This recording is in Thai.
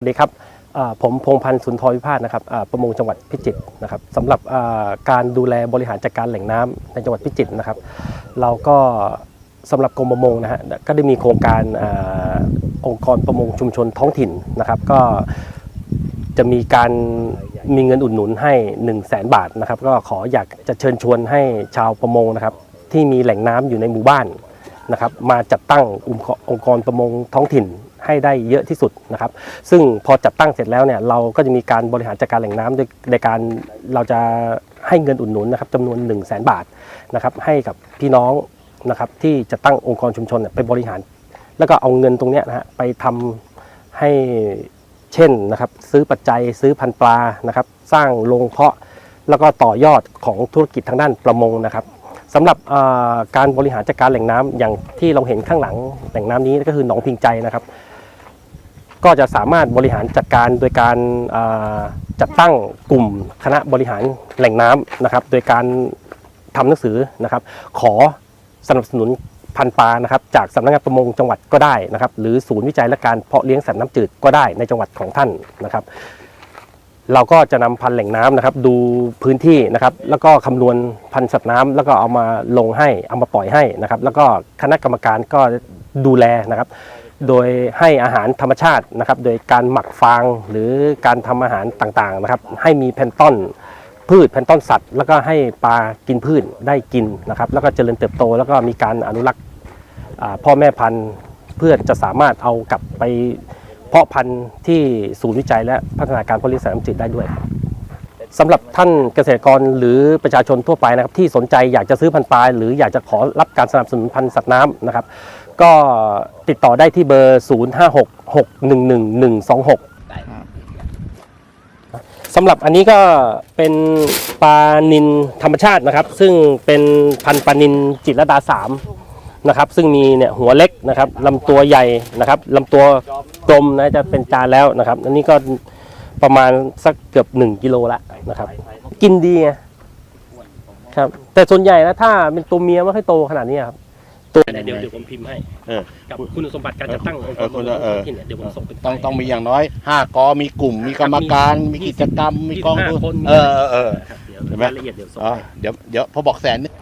สวัสดีครับผมพงพันธ์สุนทรวิพาสนะครับประมงจังหวัดพิจิตรนะครับสำหรับการดูแลบริหารจัดการแหล่งน้ำในจังหวัดพิจิตรนะครับ เราก็สำหรับกรมประมงนะฮะก็ได้มีโครงการอองค์กรประมงชุมชนท้องถิ่นนะครับ ก็จะมีการมีเงินอุดหนุนให้ 1 0 0 0 0แสนบาทนะครับ ก็ขออยากจะเชิญชวนให้ชาวประมงนะครับ ที่มีแหล่งน้ำอยู่ในหมู่บ้านนะครับ มาจัดตั้งองค์กรประมงท้องถิ่น ให้ได้เยอะที่สุดนะครับ ซึ่งพอจัดตั้งเสร็จแล้วเนี่ยเราก็จะมีการบริหารจัดการแหล่งน้ำโดยในการเราจะให้เงินอุดหนุนนะครับจำนวน 1 0 0 0 0แสนบาทนะครับให้กับพี่น้องนะครับที่จะตั้งองค์กรชุมชนเนี่ยไปบริหาร แล้วก็เอาเงินตรงเนี้ยนะฮะไปทำให้เช่นนะครับซื้อปัจจัยซื้อพันธุ์ปลานะครับสร้างโรงเพาะ แล้วก็ต่อยอดของธุรกิจทางด้านประมงนะครับสำหรับอ่าการบริหารจัดการแหล่งน้ำอย่างที่เราเห็นข้างหลังแหล่งน้ำนี้ก็คือหนองพิงใจนะครับ ก็จะสามารถบริหารจัดการโดยการจัดตั้งกลุ่มคณะบริหารแหล่งน้ำนะครับ โดยการทำหนังสือนะครับ ขอสนับสนุนพันปลานะครับจากสำนักงานประมงจังหวัดก็ได้นะครับ หรือศูนย์วิจัยและการเพาะเลี้ยงสัตว์น้ำจืดก็ได้ในจังหวัดของท่านนะครับ เราก็จะนำพันแหล่งน้ำนะครับ ดูพื้นที่นะครับ แล้วก็คำนวณพันสัตว์น้ำแล้วก็เอามาลงให้เอามาปล่อยให้นะครับ แล้วก็คณะกรรมการก็ดูแลนะครับ โดยให้อาหารธรรมชาตินะครับ โดยการหมักฟางหรือการทำอาหารต่างๆนะครับ ให้มีแพนต้นพืชแพนต้นสัตว์ แล้วก็ให้ปลากินพืชได้กินนะครับ แล้วก็เจริญเติบโต แล้วก็มีการอนุรักษ์พ่อแม่พันธุ์เพื่อจะสามารถเอากลับไปเพาะพันธุ์ที่ศูนย์วิจัยและพัฒนาการผลิตสัตว์น้ำจืดได้ด้วยสำหรับท่านเกษตรกรหรือประชาชนทั่วไปนะครับที่สนใจอยากจะซื้อพันธุ์ปลาหรืออยากจะขอรับการสนับสนุนพันธุ์สัตว์น้ำนะครับ ก็ติดต่อได้ที่เบอร์ 0566111126สำหรับอันนี้ก็เป็นปลานินธรรมชาตินะครับ ซึ่งเป็นพันธุ์ปลานินจิตรลดาสามนะครับซึ่งมีเนี่ยหัวเล็กนะครับลำตัวใหญ่นะครับลำตัวกลมนะจะเป็นจานแล้วนะครับอันนี้ก็ประมาณสักเกือบ 1กิโลละนะครับ กินดีไงครับแต่ส่วนใหญ่นะถ้าเป็นตัวเมียไม่ค่อยโตขนาดนี้ครับ ตัวเดี๋ยวเดี๋ยวผมพิมพ์ให้เออ กับคุณสมบัติการจัดตั้งองค์กเอรอคุณปกครองเออท้องถิ่นเนี่ยเดี๋ยวผมส่งเป็นต้องต้องมีอย่างน้อยห้ากอมีกลุ่มมีกรรมการ มีกิจกรรมมีกองทุน25คน เออเออเออ ครับเดี๋ยวเห็นไหม รายละเอียดเดี๋ยวส่งอ๋อให้ เดี๋ยวเดี๋ยวพอบอกแสนนี่